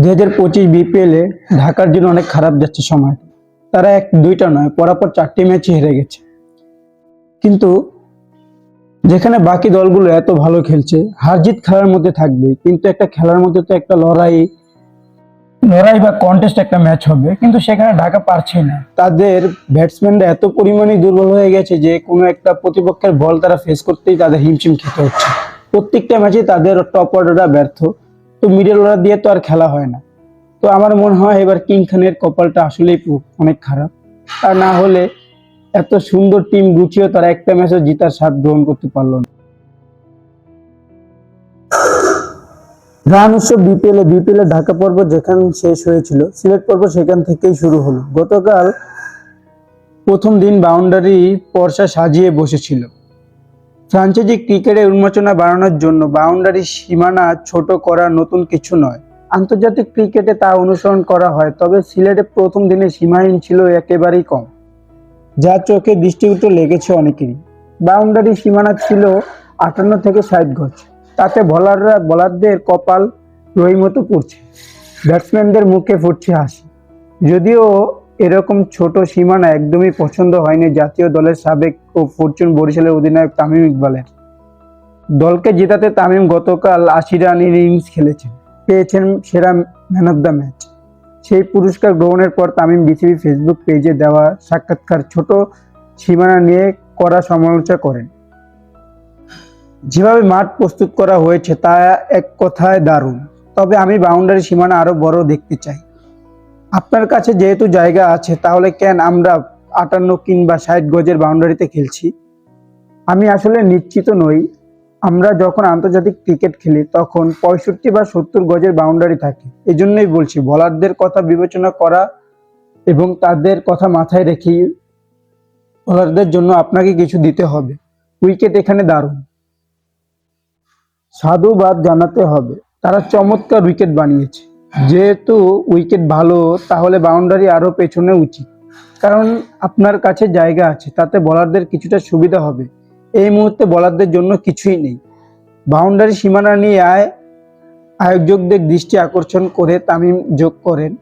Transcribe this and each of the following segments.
দু হাজার পঁচিশ বিপিএলে ঢাকার জন্য অনেক খারাপ যাচ্ছে সময়। তারা এক, দুইটা নয়, পরাপর চারটি ম্যাচই হেরে গেছে। কিন্তু যেখানে বাকি দলগুলো এত ভালো খেলছে, হারজিত খেলার মধ্যে থাকবে, কিন্তু একটা খেলার মধ্যে তো একটা লড়াই লড়াই বা কন্টেস্ট একটা ম্যাচ হবে, কিন্তু সেখানে ঢাকা পারছে না। তাদের ব্যাটসম্যানরা এত পরিমাণে দুর্বল হয়ে গেছে যে কোনো একটা প্রতিপক্ষের বল তারা ফেস করতেই তাদের হিমশিম খেতে হচ্ছে। প্রত্যেকটা ম্যাচে তাদের টপ অর্ডাররা ব্যর্থ। তো মিডল অর্ডার দিয়ে তো আর খেলা হয় না। তো আমার মনে হয় এবার কিং খানের কপালটা আসলেই অনেক খারাপ। আর না হলে এত সুন্দর টিম গুছিয়েও তারা একটা ম্যাচে জিতার স্বাদ গ্রহণ করতে পারল না। রান উৎসব বিপিএল এ ঢাকা পর্ব যেখান শেষ হয়েছিল, সিলেট পর্ব সেখান থেকেই শুরু হলো। গতকাল প্রথম দিন বাউন্ডারি পর্সা সাজিয়ে বসেছিল। ফ্রাঞ্চাইজি ক্রিকেটে উন্মোচনা বাড়ানোর জন্য বাউন্ডারি সীমানা ছোট করা নতুন কিছু নয়। আন্তর্জাতিক ক্রিকেটে তা অনুসরণ করা হয়, তবে সিলেটে প্রথম দিনে সীমাহীন ছিল একেবারেই কম। যা চোখে দৃষ্টিগত লেগেছে অনেকেরই। বাউন্ডারি সীমানা ছিল আটান্ন থেকে ষাট গজ। তাতে বলাররা, বলারদের কপাল রই মতো পড়ছে ব্যাটসম্যানদের মুখে ফুটছে হাসি। যদিও এরকম ছোট সীমানা একদমই পছন্দ হয়নি জাতীয় দলের সাবেক ও ফরচুন বরিশালের অধিনায়ক তামিম ইকবালের। দলকে জেতাতে তামিম গতকাল আশি রান ইনিংস খেলেছেন। পেয়েছেন সেরা ম্যান অফ দ্য ম্যাচ সেই পুরস্কার গ্রহণের পর তামিম বিসিবি ফেসবুক পেজে দেওয়া সাক্ষাৎকার ছোট সীমানা নিয়ে করা সমালোচনা করেন। যেভাবে মাঠ প্রস্তুত করা হয়েছে তা এক কথায় দারুণ। তবে আমি বাউন্ডারি সীমানা আরও বড় দেখতে চাই। আপনার কাছে যেহেতু জায়গা আছে, তাহলে কেন আমরা আটান্ন কিংবা ষাট গজের বাউন্ডারিতে খেলছি? আমি আসলে নিশ্চিত নই। আমরা যখন আন্তর্জাতিক ক্রিকেট খেলি, তখন পঁয়ষট্টি বা সত্তর গজের বাউন্ডারি থাকে। এই জন্যই বলছি, বলারদের কথা বিবেচনা করা এবং তাদের কথা মাথায় রেখে বলারদের জন্য আপনাকে কিছু দিতে হবে। উইকেট এখানে দারুণ। সাধুবাদ জানাতে হবে। তারা চমৎকার উইকেট বানিয়েছে। যেহেতু উইকেট ভালো, তাহলে বাউন্ডারি আরও পেছনে উচিত। কারণ আপনার কাছে জায়গা আছে, তাতে বলারদের কিছুটা সুবিধা হবে। এই মুহূর্তে বলারদের জন্য কিছুই নেই। বাউন্ডারি সীমানা নিয়ে আয়, আয়োজকদের দৃষ্টি আকর্ষণ করে তামিম যোগ করেন।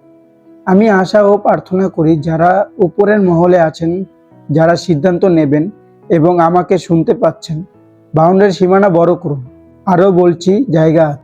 আমি আশা ও প্রার্থনা করি যারা উপরের মহলে আছেন, যারা সিদ্ধান্ত নেবেন এবং আমাকে শুনতে পাচ্ছেন বাউন্ডারি সীমানা বড় করুন। আরও বলছি, জায়গা।